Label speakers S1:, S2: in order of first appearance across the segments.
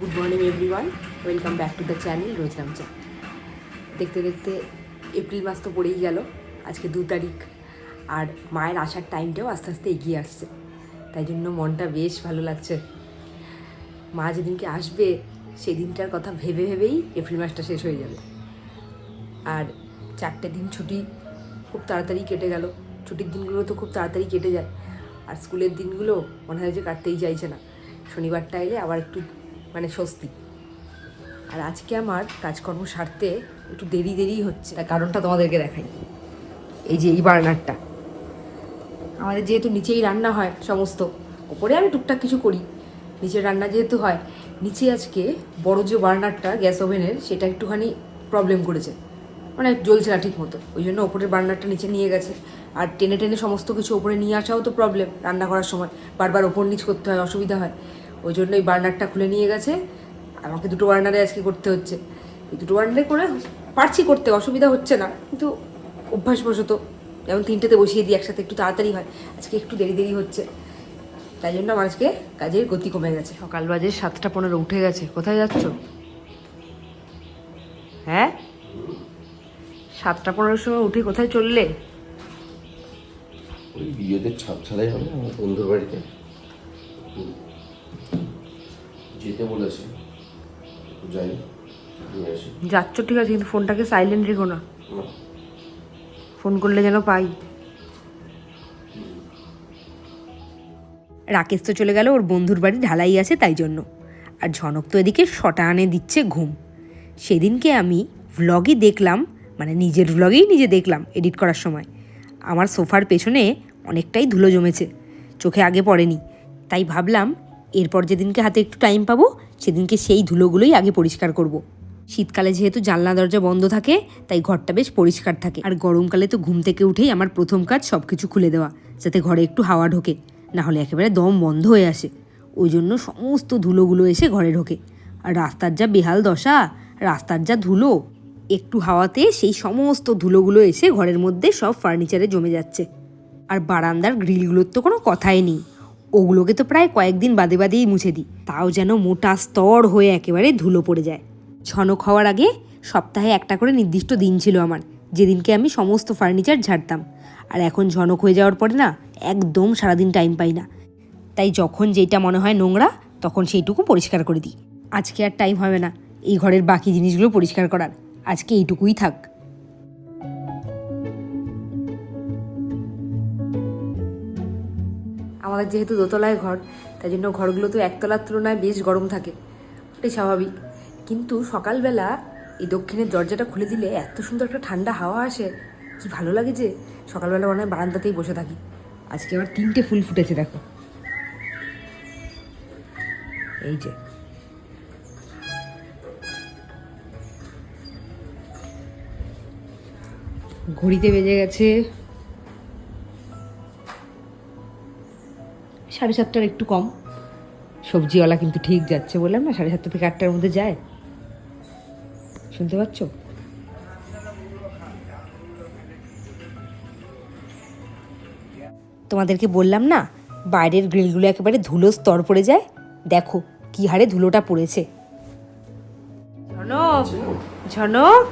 S1: Good morning everyone welcome back to the channel রোজ নামচা দেখতে দেখতে এপ্রিল মাস তো পড়েই গেল। আজকে দু তারিখ। আর মায়ের আসার টাইমটাও আস্তে আস্তে এগিয়ে আসছে। তাই জন্য মনটা বেশ ভালো লাগছে। মা যেদিনকে আসবে, সেদিনটার কথা ভেবে ভেবেই এপ্রিল মাসটা শেষ হয়ে যাবে। আর চারটে দিন ছুটি খুব তাড়াতাড়ি কেটে গেল। ছুটির দিনগুলো তো খুব তাড়াতাড়ি কেটে যায়। আর স্কুলের দিনগুলো মনে হয় যে কাটতেই চাইছে না। শনিবারটা এলে আবার একটু মানে স্বস্তি। আর আজকে আমার কাজকর্ম সারতে একটু দেরি দেরি হচ্ছে, তার কারণটা তোমাদেরকে দেখাই। এই যে এই বার্নারটা। আমাদের যেহেতু নিচেই রান্না হয় সমস্ত, ওপরে আমি টুকটাক কিছু করি নিচে রান্না যেহেতু হয়, নিচে আজকে বড় যে বার্নারটা গ্যাস ওভেনের, সেটা একটুখানি প্রবলেম করেছে। মানে জ্বলছে না ঠিক মতো, ওই জন্য ওপরের বার্নারটা নিচে নিয়ে গেছে। আর টেনে টেনে সমস্ত কিছু ওপরে নিয়ে আসাও তো প্রবলেম রান্না করার সময়, বারবার ওপর নিচ করতে হয়, অসুবিধা হয়। ওই জন্য এই বার্নারটা খুলে নিয়ে গেছে। আমাকে দুটো বার্নারে আজকে করতে হচ্ছে। এই দুটো বার্নারে করে পারছি করতে অসুবিধা হচ্ছে না। কিন্তু অভ্যাসবশত যেমন তিনটেতে বসিয়ে দিই একসাথে একটু তাড়াতাড়ি হয়। আজকে একটু দেরি দেরি হচ্ছে। তাই জন্য আমার আজকে কাজের গতি কমে গেছে। সকাল বাজে সাতটা পনেরো উঠে গেছে। কোথায় যাচ্ছ? হ্যাঁ? সাতটা পনেরোর সময় উঠে কোথায় চললে?
S2: ওই বিয়েদের ছাপ ছাড়াই হবে আমার বন্ধুর বাড়িতে। যেতে বলেছে। যাই
S1: যাচ্ছ ঠিক আছে কিন্তু ফোনটাকে সাইলেন্ট রেখো না।
S2: না,
S1: ফোন করলে যেন পাই। রাকেশ তো চলে গেল ওর বন্ধুর বাড়ি ঢালাই আছে তাই জন্য। আর ঝনক তো এদিকে শটা আনে দিচ্ছে ঘুম। সেদিনকে আমি ভ্লগই দেখলাম মানে নিজের ভ্লগেই নিজে দেখলাম এডিট করার সময়। আমার সোফার পেছনে অনেকটাই ধুলো জমেছে চোখে আগে পড়েনি। তাই ভাবলাম এরপর যেদিনকে হাতে একটু টাইম পাবো, সেদিনকে সেই ধুলোগুলোই আগে পরিষ্কার করব। শীতকালে যেহেতু জানলা দরজা বন্ধ থাকে, তাই ঘরটা বেশ পরিষ্কার থাকে। আর গরমকালে তো ঘুম থেকে উঠেই আমার প্রথম কাজ সব কিছু খুলে দেওয়া, যাতে ঘরে একটু হাওয়া ঢোকে না হলে একেবারে দম বন্ধ হয়ে আসে। ওই জন্য সমস্ত ধুলোগুলো এসে ঘরে ঢোকে। আর রাস্তার যা বেহাল দশা, রাস্তার যা ধুলো, একটু হাওয়াতে সেই সমস্ত ধুলোগুলো এসে ঘরের মধ্যে সব ফার্নিচারে জমে যাচ্ছে। আর বারান্দার গ্রিলগুলোর তো কোনো কথাই নেই। ওগুলোকে তো প্রায় কয়েকদিন বাদে বাদেই মুছে দিই। তাও যেন মোটা স্তর হয়ে একেবারে ধুলো পড়ে যায়। ছনক হওয়ার আগে সপ্তাহে একটা করে নির্দিষ্ট দিন ছিল আমার, যেদিনকে আমি সমস্ত ফার্নিচার ঝাড়তাম। আর এখন ঝনক হয়ে যাওয়ার পরে না, একদম সারাদিন টাইম পাই না। তাই যখন যেটা মনে হয় নোংরা, তখন সেইটুকু পরিষ্কার করে দিই। আজকে আর টাইম হবে না, এই ঘরের বাকি জিনিসগুলো পরিষ্কার করার। আজকে এইটুকুই থাক। আমাদের যেহেতু দোতলায় ঘর, তাই জন্য ঘরগুলো তো একতলার তুলনায় বেশ গরম থাকে। ওটাই স্বাভাবিক। কিন্তু সকালবেলা এই দক্ষিণের দরজাটা খুলে দিলে এত সুন্দর একটা ঠান্ডা হাওয়া আসে, কি ভালো লাগে যে সকালবেলা মনে হয় বারান্দাতেই বসে থাকি। আজকে আবার তিনটে ফুল ফুটেছে, দেখো। এই যে। ঘড়িতে বেজে গেছে সাড়ে সাতটার একটু কম। সবজিওয়ালা কিন্তু ঠিক যাচ্ছে বললাম না সাড়ে সাতটা থেকে আটটার মধ্যে যায় শুনতে পাচ্ছ? তোমাদেরকে বললাম না, বাইরের গ্রিলগুলো একেবারে ধুলো স্তর পড়ে যায়? দেখো, কি হারে ধুলোটা পড়েছে। ঝনক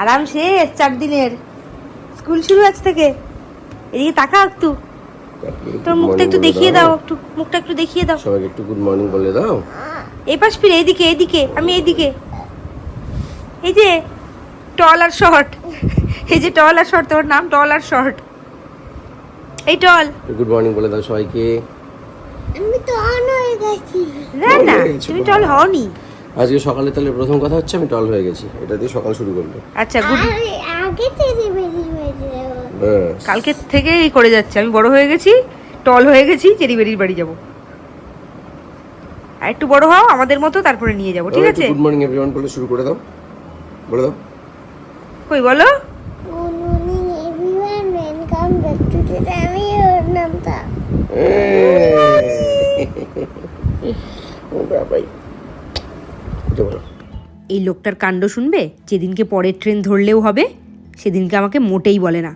S1: আরাম শেষ চার দিনের স্কুল শুরু আজ থেকে। এদিকে তাকা একটু। তোর মুখটা একটু দেখিয়ে দাও। একটু মুখটা একটু দেখিয়ে দাও।
S2: সবাইকে একটু গুড মর্নিং বলে দাও।
S1: এই পাশ ফিরে এইদিকে এইদিকে আমি এইদিকে এই যে টল আর শর্ট। এই যে টল আর শর্ট তোর নাম টল আর শর্ট। এই টল।
S2: গুড মর্নিং বলে দাও সবাইকে।
S3: আমি তো অন হয়ে গেছি।
S1: না না তুমি টল হওনি।
S2: আজকে সকালে তাহলে প্রথম কথা হচ্ছে আমি টল হয়ে গেছি। এটা দিয়ে সকাল শুরু করল
S1: আচ্ছা গুড
S3: আগে থেকে বেরিয়ে
S1: কালকে থেকে এই করে যাচ্ছে। আমি বড় হয়ে গেছি টল হয়ে গেছি চেরি বেরির বাড়ি যাব। আর একটু বড় হও আমাদের মতো তারপরে নিয়ে যাব ঠিক আছে?
S2: গুড মর্নিং এভরিওয়ান বলে শুরু করে দাও। বলে দাও।
S1: কই বলো?
S3: Good morning everyone welcome back to the আমি ওর নামটা
S2: ও বাবাই। বলো।
S1: এই লোকটার কাণ্ড শুনবে? যেদিনকে পরের ট্রেন ধরলেও হবে সেদিনকে আমাকে মোটেই বলে না।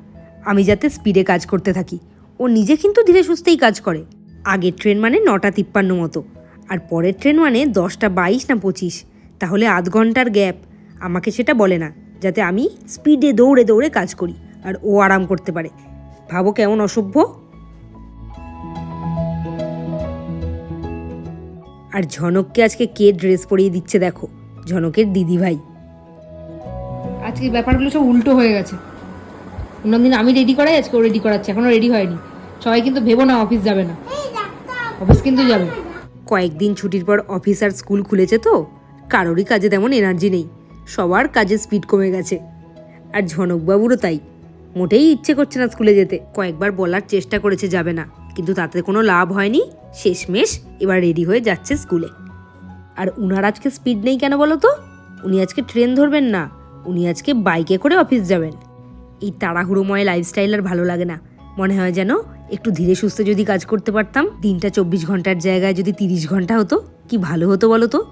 S1: আমি যাতে স্পিডে কাজ করতে থাকি। ও নিজে কিন্তু ধীরে সুস্থেই কাজ করে। আগের ট্রেন মানে নটা তিপ্পান্ন মতো। আর পরের ট্রেন মানে দশটা বাইশ না পঁচিশ। তাহলে আধ ঘণ্টার গ্যাপ আমাকে সেটা বলে না, যাতে আমি স্পিডে দৌড়ে দৌড়ে কাজ করি, আর ও আরাম করতে পারে। ভাবো কেমন অসভ্য? আর ঝনককে আজকে কে ড্রেস পরিয়ে দিচ্ছে দেখো? ঝনকের দিদি ভাই আজকে ব্যাপারগুলো সব উল্টো হয়ে গেছে। অন্যদিন আমি রেডি করাই, আজকে ও রেডি করাচ্ছে, এখনও রেডি হয়নি। সবাই কিন্তু ভেবো না অফিস যাবে না। অফিস কিন্তু যাবে। কয়েকদিন ছুটির পর অফিস আর স্কুল খুলেছে তো, কারোরই কাজে তেমন এনার্জি নেই। সবার কাজে স্পিড কমে গেছে। আর ঝনকবাবুরও তাই। মোটেই ইচ্ছে করছে না স্কুলে যেতে। কয়েকবার বলার চেষ্টা করেছে যাবে না। কিন্তু তাতে কোনো লাভ হয়নি। শেষমেশ এবার রেডি হয়ে যাচ্ছে স্কুলে আর উনার আজকে স্পিড নেই কেন বলো তো? উনি আজকে ট্রেন ধরবেন না। উনি আজকে বাইকে করে অফিস যাবেন। এই তাড়াহুড়োময় লাইফস্টাইল আর ভালো লাগে না। মনে হয় যেন একটু ধীরে সুস্থে যদি কাজ করতে পারতাম, দিনটা চব্বিশ ঘণ্টার জায়গায় যদি তিরিশ ঘণ্টা হতো, কি ভালো হতো বলো তো?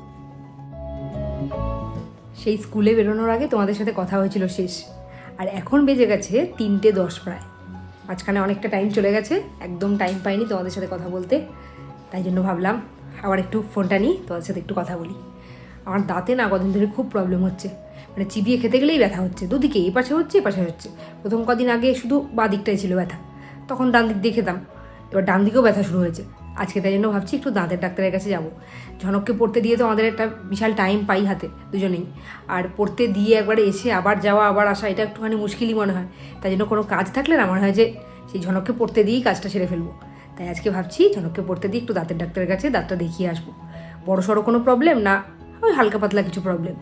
S1: সেই স্কুলে বেরোনোর আগে তোমাদের সাথে কথা হয়েছিল শেষ। আর এখন বেজে গেছে তিনটে দশ প্রায়। মাঝখানে অনেকটা টাইম চলে গেছে, একদম টাইম পাইনি তোমাদের সাথে কথা বলতে। তাই জন্য ভাবলাম আবার একটু ফোনটা নিই, তোমাদের সাথে একটু কথা বলি। আমার দাঁতে না কদিন ধরে খুব প্রবলেম হচ্ছে। মানে চিবিয়ে খেতে গেলেই ব্যথা হচ্ছে। দুদিকে, এই পাশে হচ্ছে এ পাশে হচ্ছে। প্রথম কদিন আগে শুধু বাঁ দিকটাই ছিল ব্যথা। তখন ডান দিক দিয়ে খেতাম। এবার ডান দিকেও ব্যথা শুরু হয়েছে। আজকে তাই জন্য ভাবছি একটু দাঁতের ডাক্তারের কাছে যাব। ঝনককে পড়তে দিয়ে তো আমাদের একটা বিশাল টাইম পাই হাতে, দুজনেই। আর পড়তে দিয়ে একবারে এসে আবার যাওয়া, আবার আসা, এটা একটুখানি মুশকিলই মনে হয়। তাই জন্য কোনো কাজ থাকলে না মনে হয় যে সেই ঝনককে পড়তে দিয়েই কাজটা সেরে ফেলব। তাই আজকে ভাবছি ঝনককে পড়তে দিয়ে একটু দাঁতের ডাক্তারের কাছে দাঁতটা দেখিয়ে আসব। বড় সড়ো কোনো প্রবলেম না ওই হালকা পাতলা কিছু প্রবলেম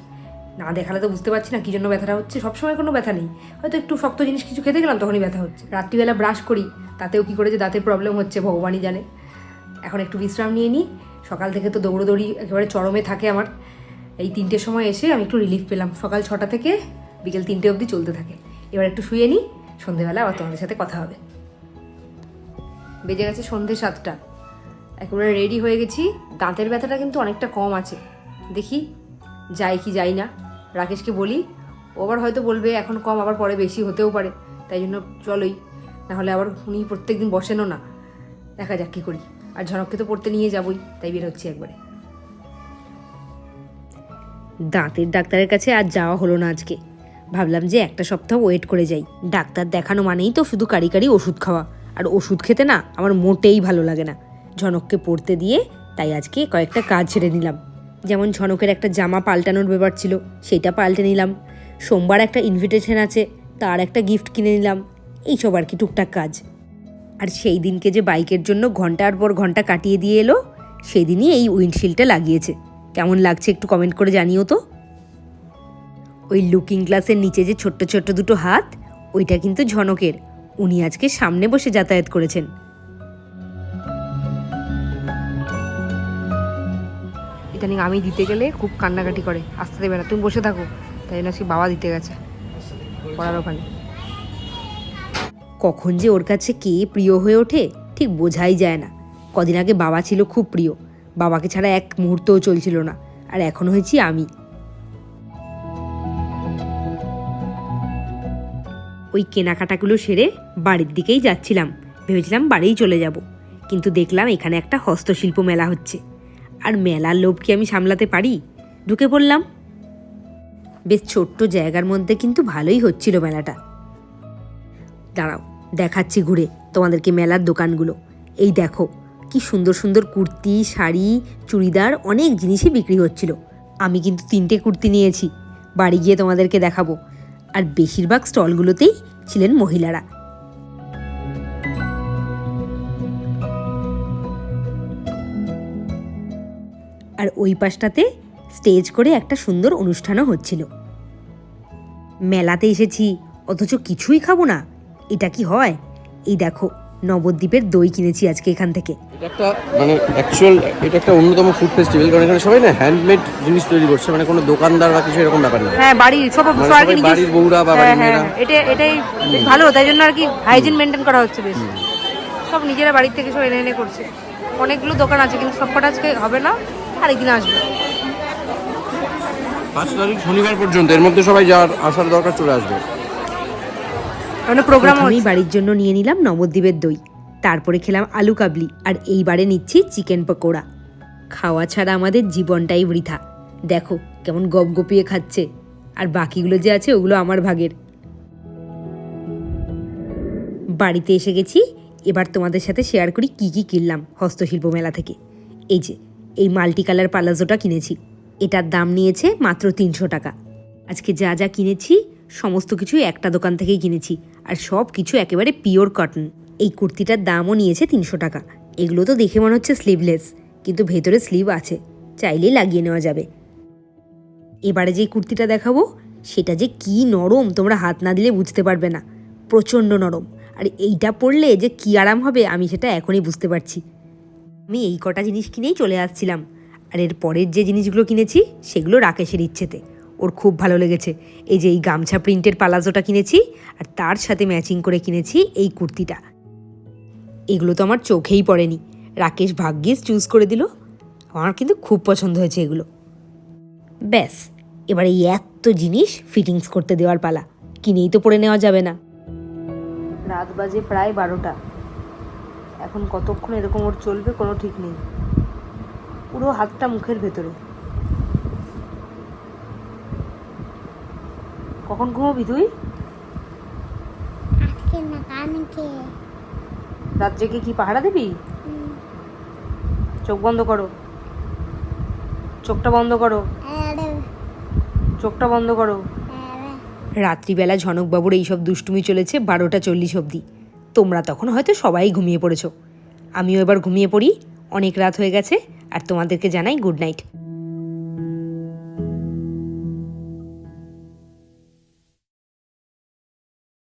S1: না দেখালে তো বুঝতে পারছি না কী জন্য ব্যথাটা হচ্ছে। সবসময় কোনো ব্যথা নেই। হয়তো একটু শক্ত জিনিস কিছু খেতে গেলাম, তখনই ব্যথা হচ্ছে। রাত্রিবেলা ব্রাশ করি, তাতেও কী করে যে দাঁতের প্রবলেম হচ্ছে, ভগবানই জানে। এখন একটু বিশ্রাম নিয়ে নিই। সকাল থেকে তো দৌড়োদৌড়ি একেবারে চরমে থাকে আমার। এই তিনটের সময় এসে আমি একটু রিলিফ পেলাম। সকাল ছটা থেকে বিকেল তিনটে অবধি চলতে থাকে। এবার একটু শুয়ে নিই, সন্ধেবেলা আবার তোমাদের সাথে কথা হবে। বেজে গেছে সন্ধে সাতটা। একেবারে রেডি হয়ে গেছি। দাঁতের ব্যথাটা কিন্তু অনেকটা কম আছে। দেখি, যাই কি যাই না। রাকেশকে বলি, ও আবার হয়তো বলবে, এখন কম, আবার পরে বেশি হতেও পারে। তাই জন্য চলোই, নাহলে আবার উনি প্রত্যেক দিন বসেনও না। দেখা যাক কী করি। আর ঝনককে তো পড়তে নিয়ে যাবই, তাই বের হচ্ছি একবারে। দাঁতের ডাক্তারের কাছে আর যাওয়া হলো না আজকে। ভাবলাম যে একটা সপ্তাহ ওয়েট করে যাই। ডাক্তার দেখানো মানেই তো শুধু কারি কারি ওষুধ খাওয়া। আর ওষুধ খেতে না, আমার মোটেই ভালো লাগে না। ঝনককে পড়তে দিয়ে, তাই আজকে কয়েকটা কাজ ছেড়ে নিলাম। যেমন ঝনকের একটা জামা পাল্টানোর ব্যাপার ছিল, সেটা পাল্টে নিলাম। সোমবার একটা ইনভিটেশন আছে, তার একটা গিফট কিনে নিলাম। এইসব আর কি টুকটাক কাজ। আর সেই দিনকে যে বাইকের জন্য ঘণ্টার পর ঘণ্টা কাটিয়ে দিয়ে এলো সেই দিনই এই উইন্ডশিল্ডটা লাগিয়েছে। কেমন লাগছে একটু কমেন্ট করে জানিও তো। ওই লুকিং গ্লাসের নিচে যে ছোট্ট ছোট্ট দুটো হাত, ওইটা কিন্তু ঝনকের। উনি আজকে সামনে বসে যাতায়াত করেছেন। ইদানিং আমি দিতে গেলে খুব কান্নাকাটি করে, আসতে দেবে না তুমি বসে থাকো। তাই জন্য আজকে বাবা দিতে গেছে, পড়ার ওখানে। কখন যে ওর কাছে কে প্রিয় হয়ে ওঠে, ঠিক বোঝাই যায় না। কদিন আগে বাবা ছিল খুব প্রিয়। বাবাকে ছাড়া এক মুহূর্তও চলছিল না। আর এখন হয়েছি আমি। ওই কেনাকাটাগুলো সেরে বাড়ির দিকেই যাচ্ছিলাম। ভেবেছিলাম বাড়িই চলে যাব। কিন্তু দেখলাম এখানে একটা হস্তশিল্প মেলা হচ্ছে। আর মেলার লোভ কি আমি সামলাতে পারি? ঢুকে পড়লাম। বেশ ছোট্ট জায়গার মধ্যে কিন্তু ভালোই হচ্ছিল মেলাটা। দাঁড়াও, দেখাচ্ছি ঘুরে তোমাদেরকে মেলার দোকানগুলো। এই দেখো, কি সুন্দর সুন্দর কুর্তি, শাড়ি, চুড়িদার অনেক জিনিসই বিক্রি হচ্ছিল। আমি কিন্তু তিনটে কুর্তি নিয়েছি। বাড়ি গিয়ে তোমাদেরকে দেখাবো। আর বেশিরভাগ স্টলগুলোতেই ছিলেন মহিলারা। আর ওই পাশটাতে স্টেজ করে একটা সুন্দর অনুষ্ঠানও হচ্ছিল। মেলাতে এসেছি অথচ কিছুই খাব না। এটা কি হয়? এই দেখো নবদ্বীপের দই কিনেছি আজকে এখান থেকে।
S2: এটা একটা মানে অ্যাকচুয়াল এটা একটা অন্যতম ফুড ফেস্টিভ্যাল কারণ এখানে সবাই না হ্যান্ডমেড জিনিস তৈরি করছে মানে কোনো দোকানদার বা কিছু এরকম ব্যাপার না।
S1: হ্যাঁ বাড়ির সব
S2: মানে
S1: সবাই
S2: সবাই বাড়ির বউরা বা
S1: হ্যাঁ,
S2: বাড়ির
S1: হ্যাঁ,
S2: মেয়েরা।
S1: এটা এটাই বেশ ভালো তাই জন্য আর কি হাইজিন মেনটেন করা হচ্ছে বেশ। সব নিজেরা বাড়ির থেকে সব এনে এনে করছে। অনেকগুলো দোকান আছে কিন্তু সবকটা আজকে হবে না। আরেকদিন আসবে।
S2: পাঁচ তারিখ শনিবার পর্যন্ত এর মধ্যে সবাই যাওয়ার আসার দরকার চলে আসবে।
S1: প্রোগ্রাম আমি বাড়ির জন্য নিয়ে নিলাম নবদ্বীপের দই। তারপরে খেলাম আলু কাবলি আর এইবারে নিচ্ছি চিকেন পকোড়া। খাওয়া ছাড়া আমাদের জীবনটাই বৃথা। দেখো কেমন গপ গপিয়ে খাচ্ছে। আর বাকিগুলো যে আছে ওগুলো আমার ভাগের। বাড়িতে এসে গেছি এবার তোমাদের সাথে শেয়ার করি কি কি কিনলাম হস্তশিল্প মেলা থেকে। এই যে এই মাল্টি কালার পালাজোটা কিনেছি। এটার দাম নিয়েছে মাত্র তিনশো টাকা। আজকে যা যা কিনেছি, সমস্ত কিছু একটা দোকান থেকেই কিনেছি। আর সব কিছু একেবারে পিওর কটন এই কুর্তিটার দামও নিয়েছে তিনশো টাকা। এগুলো তো দেখে মনে হচ্ছে স্লিভলেস কিন্তু ভেতরে স্লিভ আছে। চাইলেই লাগিয়ে নেওয়া যাবে। এবারে যে কুর্তিটা দেখাবো, সেটা যে কি নরম, তোমরা হাত না দিলে বুঝতে পারবে না। প্রচণ্ড নরম। আর এইটা পরলে যে কি আরাম হবে, আমি সেটা এখনই বুঝতে পারছি। আমি এই কটা জিনিস কিনেই চলে আসছিলাম। আর এর পরের যে জিনিসগুলো কিনেছি, সেগুলো রাকেশের ইচ্ছেতে। ওর খুব ভালো লেগেছে। এই যে এই গামছা প্রিন্টের পালাজোটা কিনেছি, আর তার সাথে ম্যাচিং করে কিনেছি এই কুর্তিটা। এগুলো তো আমার চোখেই পড়েনি। রাকেশ ভাগ্যিস চুজ করে দিল। আমার কিন্তু খুব পছন্দ হয়েছে এগুলো। ব্যাস, এবার এই এত জিনিস ফিটিংস করতে দেওয়ার পালা। কিনেই তো পরে নেওয়া যাবে না। রাত বাজে প্রায় বারোটা। এখন কতক্ষণ এরকম ওর চলবে কোনো ঠিক নেই। পুরো হাতটা মুখের ভেতরে। কখন ঘুমোবি তুই? রাত জেগে কি পাহারা দিবি? চোখ বন্ধ করো। চোখটা বন্ধ করো। চোখটা বন্ধ করো। রাত্রিবেলা ঝনকবাবুর এইসব দুষ্টুমি চলেছে বারোটা চল্লিশ অবধি। তোমরা তখন হয়তো সবাই ঘুমিয়ে পড়েছো। আমিও এবার ঘুমিয়ে পড়ি। অনেক রাত হয়ে গেছে, আর তোমাদেরকে জানাই গুড নাইট।